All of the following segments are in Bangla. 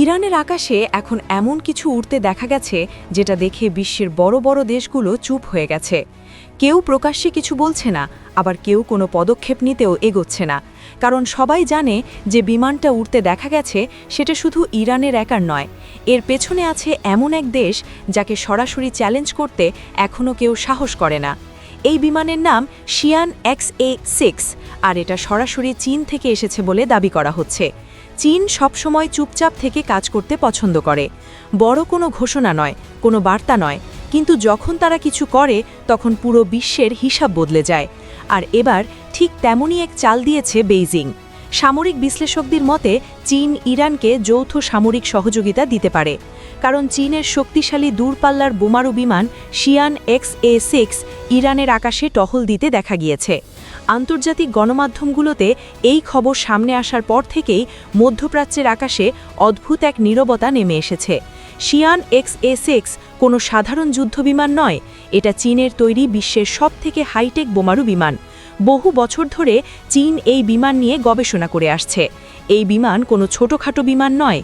ইরানের আকাশে এখন এমন কিছু উড়তে দেখা গেছে যেটা দেখে বিশ্বের বড় বড় দেশগুলো চুপ হয়ে গেছে। কেউ প্রকাশ্যে কিছু বলছে না, আবার কেউ কোনো পদক্ষেপ নিতেও এগোচ্ছে না। কারণ সবাই জানে যে বিমানটা উড়তে দেখা গেছে সেটা শুধু ইরানের একার নয়, এর পেছনে আছে এমন এক দেশ যাকে সরাসরি চ্যালেঞ্জ করতে এখনও কেউ সাহস করে না। এই বিমানের নাম শিয়ান এক্স এ সিক্স, আর এটা সরাসরি চীন থেকে এসেছে বলে দাবি করা হচ্ছে। চীন সবসময় চুপচাপ থেকে কাজ করতে পছন্দ করে। বড় কোনো ঘোষণা নয়, কোনো বার্তা নয়, কিন্তু যখন তারা কিছু করে, তখন পুরো বিশ্বের হিসাব বদলে যায়। আর এবার ঠিক তেমনই এক চাল দিয়েছে বেইজিং। সামরিক বিশ্লেষকদের মতে, চীন ইরানকে যৌথ সামরিক সহযোগিতা দিতে পারে, কারণ চীনের শক্তিশালী দূরপাল্লার বোমারু বিমান শিয়ান এক্স এ সিক্স ইরানের আকাশে টহল দিতে দেখা গিয়েছে। আন্তর্জাতিক গণমাধ্যমগুলোতে এই খবর সামনে আসার পর থেকেই মধ্যপ্রাচ্যের আকাশে অদ্ভুত এক নীরবতা নেমে এসেছে। শিয়ান এক্স এ সিক্স কোনো সাধারণ যুদ্ধবিমান নয়, এটা চীনের তৈরি বিশ্বের সবথেকে হাইটেক বোমারু বিমান। বহু বছর ধরে চীন এই বিমান নিয়ে গবেষণা করে আসছে। এই বিমান কোনো ছোটোখাটো বিমান নয়,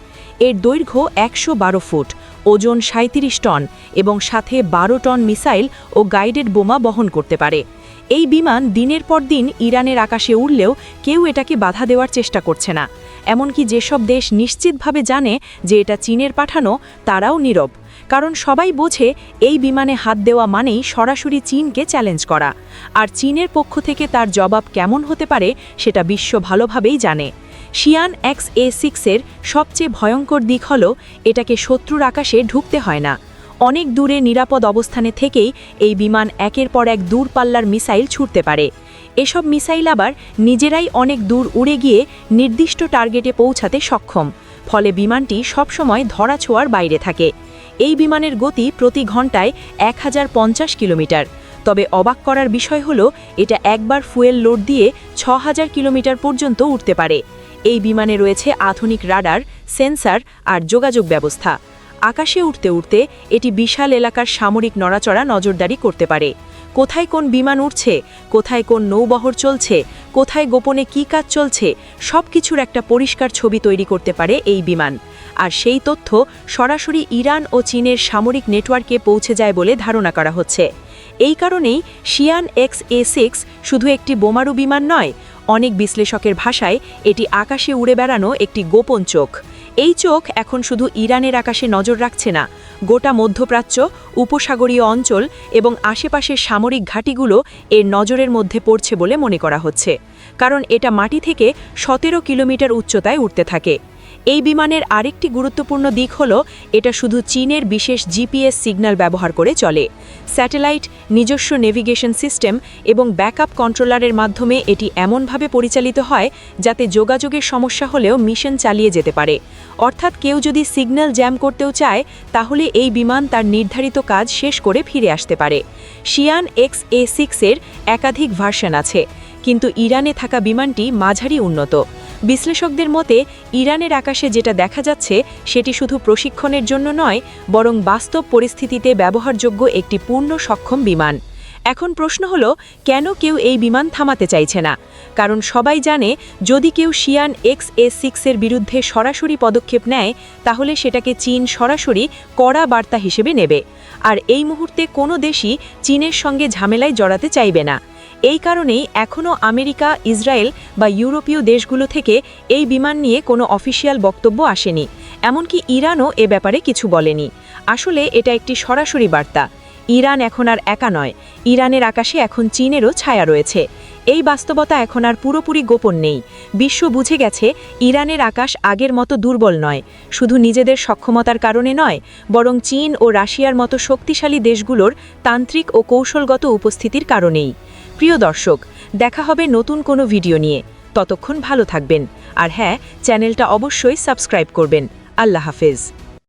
এর দৈর্ঘ্য একশো বারো ফুট, ওজন সাঁত্রিশ টন এবং সাথে বারো টন মিসাইল ও গাইডেড বোমা বহন করতে পারে। এই বিমান দিনের পর দিন ইরানের আকাশে উড়লেও কেউ এটাকে বাধা দেওয়ার চেষ্টা করছে না। এমনকি যেসব দেশ নিশ্চিতভাবে জানে যে এটা চীনের পাঠানো, তারাও নীরব। কারণ সবাই বোঝে এই বিমানে হাত দেওয়া মানেই সরাসরি চীনকে চ্যালেঞ্জ করা। আর চীনের পক্ষ থেকে তার জবাব কেমন হতে পারে, সেটা বিশ্ব ভালোভাবেই জানে। শিয়ান এক্স এ সিক্সের সবচেয়ে ভয়ঙ্কর দিক হল, এটাকে শত্রুর আকাশে ঢুকতে হয় না। অনেক দূরে নিরাপদ অবস্থানে থেকেই এই বিমান একের পর এক দূরপাল্লার মিসাইল ছুটতে পারে। এসব মিসাইল আবার নিজেরাই অনেক দূর উড়ে গিয়ে নির্দিষ্ট টার্গেটে পৌঁছাতে সক্ষম, ফলে বিমানটি সবসময় ধরা ছোঁয়ার বাইরে থাকে। এই বিমানের গতি প্রতি ঘন্টায় এক হাজার পঞ্চাশ কিলোমিটার। তবে অবাক করার বিষয় হল, এটা একবার ফুয়েল লোড দিয়ে ছ কিলোমিটার পর্যন্ত উঠতে পারে। এই বিমানে রয়েছে আধুনিক রাডার, সেন্সার আর যোগাযোগ ব্যবস্থা। আকাশে উঠতে উঠতে এটি বিশাল এলাকার সামরিক নড়াচড়া নজরদারি করতে পারে। কোথায় কোন বিমান উঠছে কোথায় কোন নৌবহর চলছে, কোথায় গোপনে কী কাজ চলছে সব কিছুর একটা পরিষ্কার ছবি তৈরি করতে পারে এই বিমান। আর সেই তথ্য সরাসরি ইরান ও চীনের সামরিক নেটওয়ার্কে পৌঁছে যায় বলে ধারণা করা হচ্ছে। এই কারণেই শিয়ান এক্স এ সিক্স শুধু একটি বোমারু বিমান নয়, অনেক বিশ্লেষকের ভাষায় এটি আকাশে উড়ে বেড়ানো একটি গোপন চোখ। এই চোখ এখন শুধু ইরানের আকাশে নজর রাখছে না, গোটা মধ্যপ্রাচ্য, উপসাগরীয় অঞ্চল এবং আশেপাশের সামরিক ঘাঁটিগুলো এর নজরের মধ্যে পড়ছে বলে মনে করা হচ্ছে, কারণ এটা মাটি থেকে সতেরো কিলোমিটার উচ্চতায় উঠতে থাকে। এই বিমানের আরেকটি গুরুত্বপূর্ণ দিক হল, এটা শুধু চীনের বিশেষ জিপিএস সিগন্যাল ব্যবহার করে চলে। স্যাটেলাইট, নিজস্ব নেভিগেশন সিস্টেম এবং ব্যাকআপ কন্ট্রোলারের মাধ্যমে এটি এমনভাবে পরিচালিত হয় যাতে যোগাযোগের সমস্যা হলেও মিশন চালিয়ে যেতে পারে। অর্থাৎ কেউ যদি সিগন্যাল জ্যাম করতেও চায়, তাহলে এই বিমান তার নির্ধারিত কাজ শেষ করে ফিরে আসতে পারে। শিয়ান এক্স এ সিক্সের একাধিক ভার্সন আছে, কিন্তু ইরানে থাকা বিমানটি মাঝারি উন্নত। বিশ্লেষকদের মতে, ইরানের আকাশে যেটা দেখা যাচ্ছে, সেটি শুধু প্রশিক্ষণের জন্য নয়, বরং বাস্তব পরিস্থিতিতে ব্যবহারযোগ্য একটি পূর্ণ সক্ষম বিমান। এখন প্রশ্ন হল, কেন কেউ এই বিমান থামাতে চাইছে না? কারণ সবাই জানে, যদি কেউ শিয়ান এক্স এ সিক্সের বিরুদ্ধে সরাসরি পদক্ষেপ নেয়, তাহলে সেটাকে চীন সরাসরি কড়া বার্তা হিসেবে নেবে। আর এই মুহূর্তে কোনো দেশই চীনের সঙ্গে ঝামেলায় জড়াতে চাইবে না। এই কারণেই এখনও আমেরিকা, ইসরায়েল বা ইউরোপীয় দেশগুলো থেকে এই বিমান নিয়ে কোনো অফিসিয়াল বক্তব্য আসেনি। এমনকি ইরানও এ ব্যাপারে কিছু বলেনি। আসলে এটা একটি সরাসরি বার্তা। ইরান এখন আর একা নয়। ইরানের আকাশে এখন চীনেরও ছায়া রয়েছে। এই বাস্তবতা এখন আর পুরোপুরি গোপন নেই। বিশ্ব বুঝে গেছে, ইরানের আকাশ আগের মতো দুর্বল নয়। শুধু নিজেদের সক্ষমতার কারণে নয়, বরং চীন ও রাশিয়ার মতো শক্তিশালী দেশগুলোর তান্ত্রিক ও কৌশলগত উপস্থিতির কারণেই। প্রিয় দর্শক, দেখা হবে নতুন কোনো ভিডিও নিয়ে। ততক্ষণ ভালো থাকবেন। আর হ্যাঁ চ্যানেলটা অবশ্যই সাবস্ক্রাইব করবেন। আল্লাহ হাফেজ।